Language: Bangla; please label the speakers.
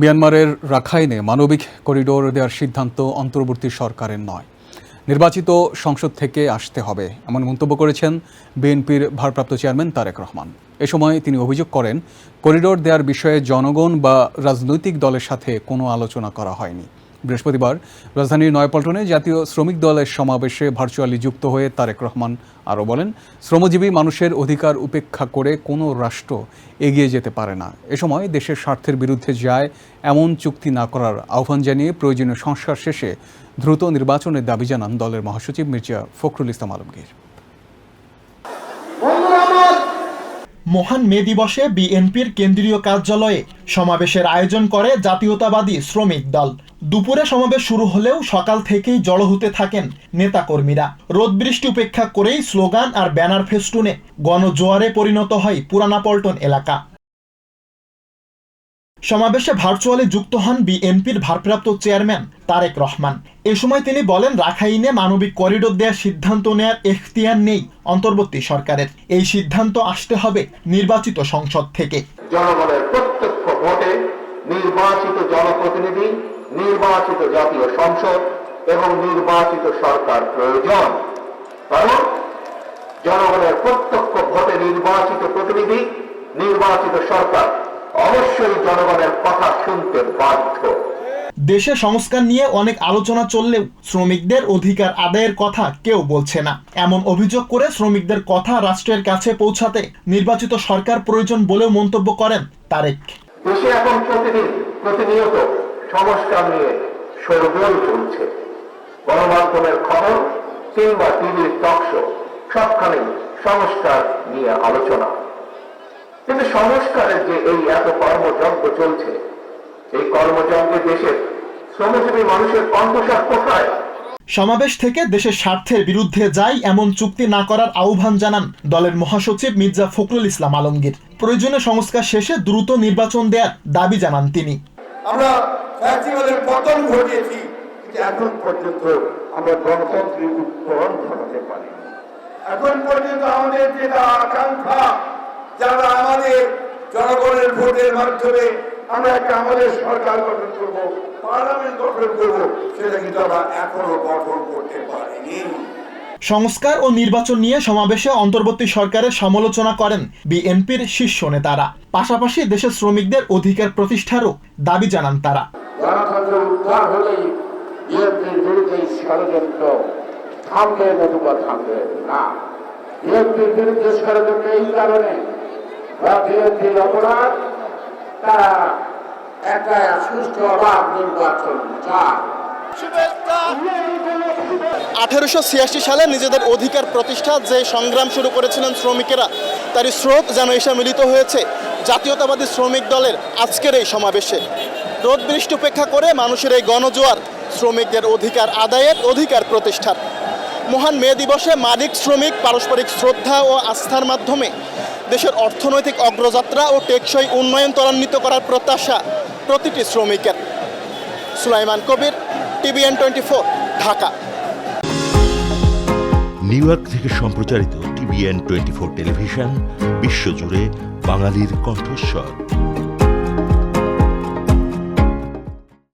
Speaker 1: মিয়ানমারের রাখাইনে মানবিক করিডোর দেওয়ার সিদ্ধান্ত অন্তর্বর্তী সরকারের নয়। নির্বাচিত সংসদ থেকে আসতে হবে, এমন মন্তব্য করেছেন বিএনপির ভারপ্রাপ্ত চেয়ারম্যান তারেক রহমান। এ সময় তিনি অভিযোগ করেন, করিডোর দেওয়ার বিষয়ে জনগণ বা রাজনৈতিক দলের সাথে কোনো আলোচনা করা হয়নি। বৃহস্পতিবার রাজধানীর নয়পল্টনে জাতীয় শ্রমিক দলের সমাবেশে ভার্চুয়ালি যুক্ত হয়ে তারেক রহমান আরও বলেন, শ্রমজীবী মানুষের অধিকার উপেক্ষা করে কোনো রাষ্ট্র এগিয়ে যেতে পারে না। এ সময় দেশের স্বার্থের বিরুদ্ধে যায় এমন চুক্তি না করার আহ্বান জানিয়ে প্রয়োজনীয় সংস্কার শেষে দ্রুত নির্বাচনের দাবি জানান দলের মহাসচিব মির্জা ফখরুল ইসলাম আলমগীর।
Speaker 2: মহান মে দিবসে বিএনপির কেন্দ্রীয় কার্যালয়ে সমাবেশের আয়োজন করে জাতীয়তাবাদী শ্রমিক দল। দুপুরে সমাবেশ শুরু হলেও সকাল থেকেই জড়ো হতে থাকেন নেতাকর্মীরা। রোদ বৃষ্টি উপেক্ষা করেই স্লোগান আর ব্যানার ফেস্টুনে গণজোয়ারে পরিণত হয় পুরানা পল্টন এলাকা। সমাবেশে ভার্চুয়ালি যুক্ত হন বিএনপির ভারপ্রাপ্ত চেয়ারম্যান তারেক রহমান। এ সময় তিনি বলেন, রাখাইনে মানবিক করিডোর দেওয়ার সিদ্ধান্ত নেয়ার এখতিয়ার নেই অন্তর্বর্তী সরকারের। এই সিদ্ধান্ত আসতে হবে নির্বাচিত সংসদ থেকে।
Speaker 3: জনগণের প্রত্যক্ষ ভোটে নির্বাচিত জনপ্রতিনিধি, নির্বাচিত জাতীয় সংসদ এবং নির্বাচিত সরকার প্রয়োজন। কারণ জনগণের প্রত্যক্ষ ভোটে নির্বাচিত প্রতিনিধি, নির্বাচিত সরকার। অবশ্যই জনগণের কথা শুনতে বাধ্য।
Speaker 2: দেশে সংস্কার নিয়ে অনেক আলোচনা চললেও শ্রমিকদের অধিকার আদায়ের কথা কেউ বলছে না। এমন অভিযোগ করে শ্রমিকদের কথা রাষ্ট্রের কাছে পৌঁছাতে নির্বাচিত সরকার প্রয়োজন বলেও মন্তব্য করেন তারেক।
Speaker 3: দেশে এখন প্রতিদিন প্রতিনিয়ত সংস্কার নিয়ে শোরগোল চলছে। গণমাধ্যমের খবর কিংবা টিভির টকশো সবখানেই সংস্কার নিয়ে আলোচনা। কিন্তু সংস্কারের যে এই এত কর্মযজ্ঞ চলছে এই কর্মযজ্ঞে দেশের শ্রমজীবী মানুষের কণ্ঠস্বর কোথায়?
Speaker 2: সমাবেশ থেকে দেশের স্বার্থের বিরুদ্ধে যায় এমন চুক্তি না করার আহ্বান জানান দলের মহাসচিব মির্জা ফখরুল ইসলাম আলমগীর। প্রয়োজনে সংস্কার শেষে দ্রুত নির্বাচন দেওয়ার দাবি জানান তিনি।
Speaker 4: আমরা ফ্যাসিবাদের পতন ঘটিয়েছি এখন পর্যন্ত আমরা গণতন্ত্রের উত্তরণ ঘটাতে পারি এখন পর্যন্ত আমাদের যেটা আকাঙ্ক্ষা যারা আমাদের জনগণের ভোটের মাধ্যমে আমরা একটা আমাদের সরকার গঠন করব পার্লামেন্ট গঠন করব সেটা কিন্তু আমরা এখনও গঠন করতে পারিনি।
Speaker 2: সংস্কার ও নির্বাচন নিয়ে সমাবেশে অন্তর্বর্তী সরকারের সমালোচনা করেন বিএনপির শীর্ষ নেতারা। পাশাপাশি দেশের শ্রমিকদের অধিকার প্রতিষ্ঠারও দাবি জানান তারা।
Speaker 4: গণতন্ত্র উদ্ধার হলেই বিএনপির বিরুদ্ধে ষড়যন্ত্র থামবে নতুবা থামবে না। বিএনপির বিরুদ্ধে ষড়যন্ত্র এই কারণে
Speaker 2: আঠেরোশো ছিয়াশি সালে নিজেদের অধিকার প্রতিষ্ঠা যে সংগ্রাম শুরু করেছিলেন শ্রমিকেরা, তারই স্রোত যেন এসে মিলিত হয়েছে জাতীয়তাবাদী শ্রমিক দলের আজকের এই সমাবেশে। রোদ বৃষ্টি উপেক্ষা করে মানুষের এই গণজোয়ার শ্রমিকদের অধিকার আদায়ের অধিকার প্রতিষ্ঠার। মহান মে দিবসে মালিক শ্রমিক পারস্পরিক শ্রদ্ধা ও আস্থার মাধ্যমে দেশের অর্থনৈতিক অগ্রযাত্রা ও টেকসই উন্নয়ন ত্বরান্বিত করার প্রত্যাশা প্রতিটি শ্রমিকের। Sulaiman Kabir, TVN twenty four, Dhaka.
Speaker 5: New York থেকে সম্প্রচারিত টিভিএন টোয়েন্টি ফোর টেলিভিশন, বিশ্বজুড়ে বাঙালির কণ্ঠস্বর।